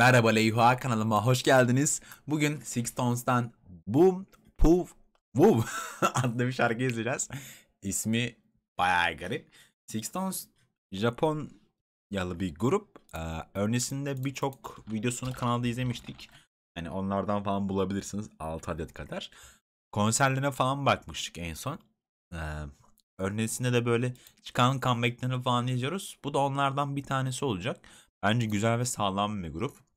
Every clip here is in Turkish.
Merhaba Leyha kanalıma hoş geldiniz. Bugün Six Tones'tan Boom Poof Woo adlı bir şarkı izleyeceğiz. İsmi bayağı garip. Six Tones Japon yalı bir grup. Ee, öncesinde birçok videosunu kanalda izlemiştik. Hani onlardan falan bulabilirsiniz 6 adet kadar. Konserlerine falan bakmıştık en son. Ee, öncesinde de böyle çıkan comebacklerini falan izliyoruz. Bu da onlardan bir tanesi olacak. Bence güzel ve sağlam bir grup.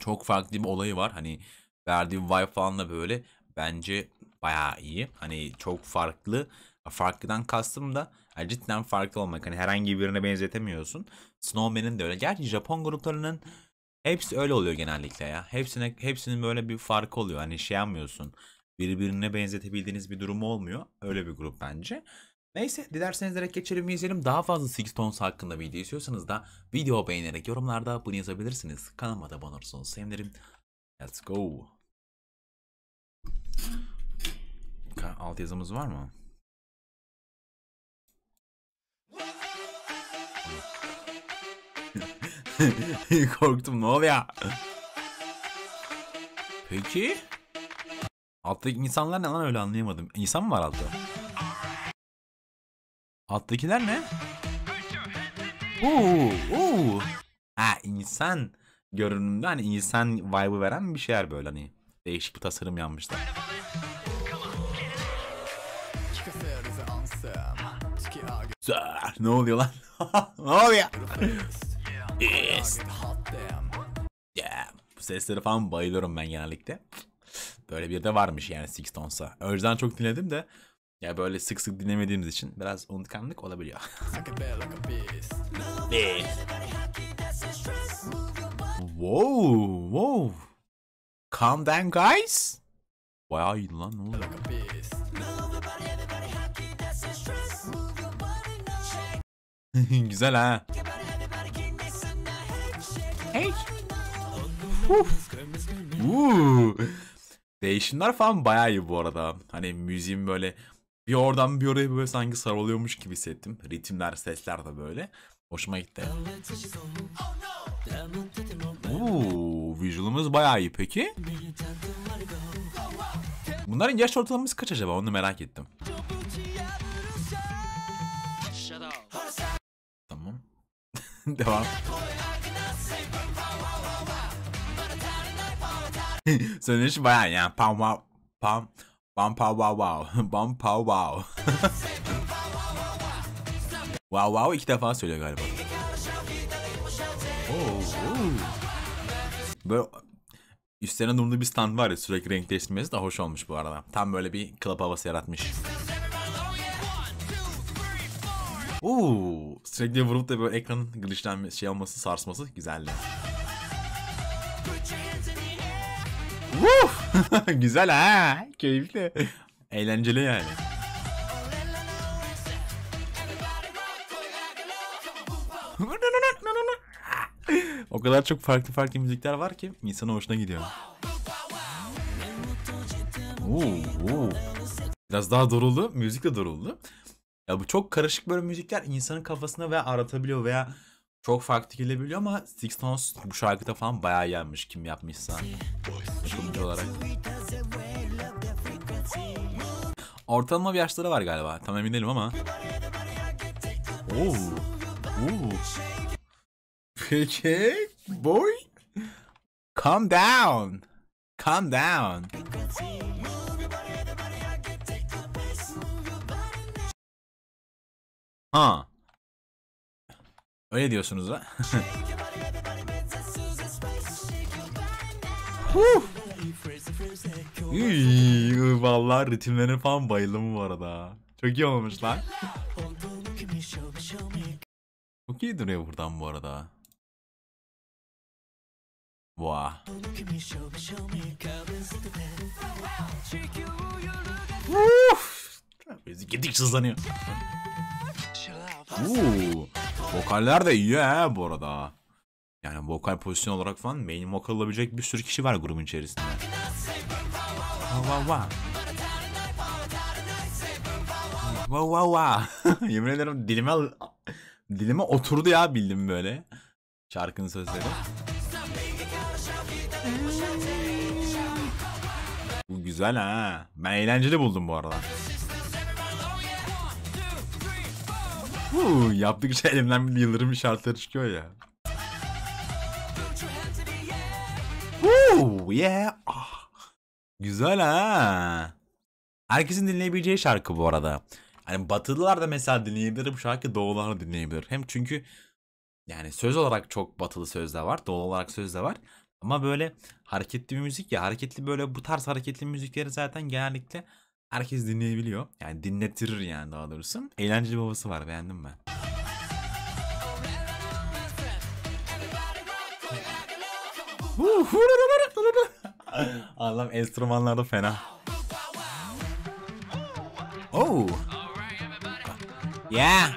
Çok farklı bir olayı var. Hani verdiği vibe falan da böyle bence bayağı iyi. Hani çok farklı. Farklıdan kastım da yani cidden farklı olmak. Hani herhangi birine benzetemiyorsun. Snowman'in de öyle. Gerçi Japon gruplarının hepsi öyle oluyor genellikle ya. Hepsine hepsinin böyle bir farkı oluyor. Hani şey yapmıyorsun. Birbirine benzetebildiğiniz bir durumu olmuyor. Öyle bir grup bence. Neyse dilerseniz direkt geçelim ve izleyelim. Daha fazla Six Tones hakkında video istiyorsanız da video beğenerek yorumlarda bunu yazabilirsiniz. Kanalıma da abone olursanız sevinirim. Let's go. Alt yazımız var mı? Korktum ne oluyor? Peki. Alttaki insanlar ne lan öyle anlayamadım. İnsan mı var altta? Alttakiler ne? Oo, oo. Ha insan görünümde hani insan vibe'ı veren bir şeyler böyle hani. Değişik bir tasarım yapmışlar. Zah, Ne oluyor lan? ne oluyor? Yes. Yeah. Bu sesleri falan bayılıyorum ben genellikle. Böyle bir de varmış yani Six Tones'a. Yüzden çok dinledim de ya böyle sık sık dinlemediğimiz için biraz unutkanlık olabiliyor. Wow, wow. Calm down guys. İyi lan ne oluyor? Güzel ha. Hey. Uf. Değişimler falan bayağı iyi bu arada. Hani müziğin böyle bir oradan bir oraya böyle sanki sarılıyormuş gibi hissettim. Ritimler, sesler de böyle. Hoşuma gitti. Uuu, visualımız bayağı iyi peki. Bunların yaş ortalaması kaç acaba onu merak ettim. Tamam. Devam. Söylenişi bayağı yani pam pam pam pam wow wow pam wow. wow wow iki defa söylüyor galiba. Oo, oo. Böyle üstlerine durduğu bir stand var ya sürekli renk değiştirmesi de hoş olmuş bu arada. Tam böyle bir club havası yaratmış. Oo, sürekli vurup da böyle ekranın glitchlenmesi, şey olması, sarsması güzeldi. Güzel ha. Keyifli. Eğlenceli yani. o kadar çok farklı farklı müzikler var ki insanın hoşuna gidiyor. Oo, oo. Biraz daha doruldu. Müzik de doruldu. Ya bu çok karışık böyle müzikler insanın kafasına veya aratabiliyor veya çok farklı gelebiliyor ama Six Tones bu şarkıda falan bayağı yenmiş kim yapmışsa. Yapımcı olarak. Ortalama bir yaşları var galiba. Tam emin değilim ama. Oo. Oo. Peki. Boy. Calm down. Calm down. Ha. Öyle diyorsunuz ha. Üy, Vallahi ritimlerine falan bayıldım bu arada. Çok iyi olmuş lan. Çok iyi duruyor buradan bu arada. Vah. Uf. Gittikçe hızlanıyor. Uuu. Vokaller de iyi he bu arada. Yani vokal pozisyon olarak falan main vokal olabilecek bir sürü kişi var grubun içerisinde. Wow wow wow. Wow wow. Yemin ederim dilime dilime oturdu ya bildim böyle. Şarkının sözleri. Bu güzel ha. Ben eğlenceli buldum bu arada. Huu, yaptıkça elimden bir yıldırım şartları çıkıyor ya. Huu, yeah. Ah. Güzel ha. Herkesin dinleyebileceği şarkı bu arada. Hani batılılar da mesela dinleyebilir bu şarkı doğular da dinleyebilir. Hem çünkü yani söz olarak çok batılı sözler var. Doğal olarak söz de var. Ama böyle hareketli bir müzik ya. Hareketli böyle bu tarz hareketli müzikleri zaten genellikle herkes dinleyebiliyor. Yani dinletirir yani daha doğrusu. Eğlenceli bir havası var beğendim ben. Allah'ım enstrümanlar da fena. Oh. Yeah.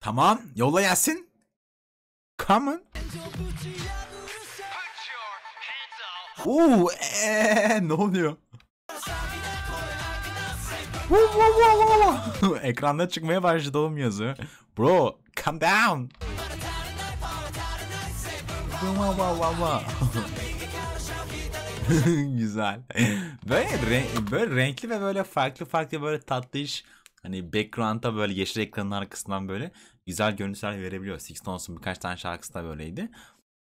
Tamam. Yolla gelsin. Come on. Oo, ee, ne oluyor? Ekranda çıkmaya başladı oğlum yazı. Bro, calm down. Güzel. Böyle renk, böyle renkli ve böyle farklı farklı böyle tatlı iş hani background'da böyle yeşil ekranın arkasından böyle güzel görüntüler verebiliyor. Six Tones'un birkaç tane şarkısı da böyleydi.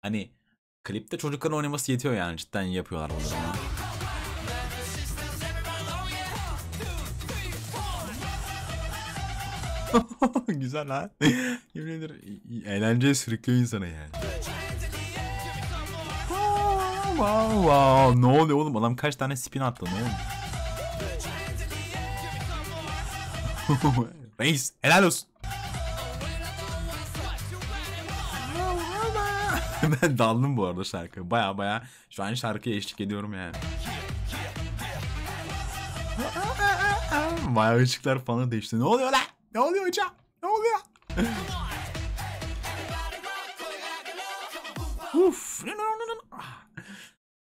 Hani klipte çocukların oynaması yetiyor yani cidden yapıyorlar bunları. Güzel ha. Yemin ederim eğlenceye sürüklüyor insanı yani. Wow, wow. Ne oluyor oğlum? Adam kaç tane spin attı ne oldu? Reis helal olsun. ben daldım bu arada şarkı. Baya baya şu an şarkıya eşlik ediyorum yani. Baya ışıklar falan değişti. Ne oluyor lan? Ne oluyor hocam? Ne oluyor? Uf.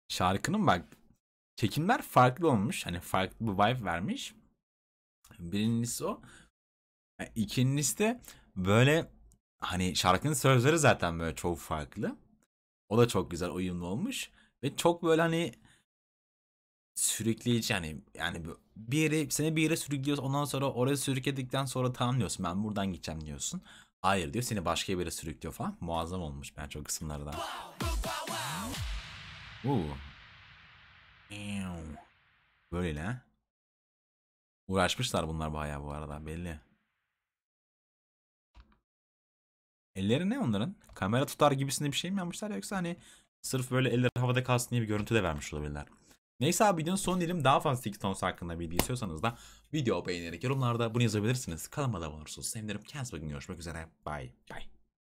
Şarkının bak çekimler farklı olmuş. Hani farklı bir vibe vermiş. Birincisi o. Yani ikincisi de böyle hani şarkının sözleri zaten böyle çok farklı. O da çok güzel uyumlu olmuş. Ve çok böyle hani sürükleyici yani yani bir yere seni bir yere sürüklüyorsun ondan sonra oraya sürükledikten sonra tamam diyorsun ben buradan gideceğim diyorsun. Hayır diyor seni başka bir yere sürüklüyor falan. Muazzam olmuş ben çok kısımları da. Uuu. Böyle ha. Uğraşmışlar bunlar bayağı bu arada belli. Elleri ne onların? Kamera tutar gibisinde bir şey mi yapmışlar yoksa hani sırf böyle eller havada kalsın diye bir görüntü de vermiş olabilirler. Neyse abi videonun son diyelim daha fazla Six Tones hakkında bilgi istiyorsanız da video beğenerek yorumlarda bunu yazabilirsiniz. Kanalıma da abone olursunuz. Sevinirim. Kendinize bakın. Görüşmek üzere. Bye. Bye.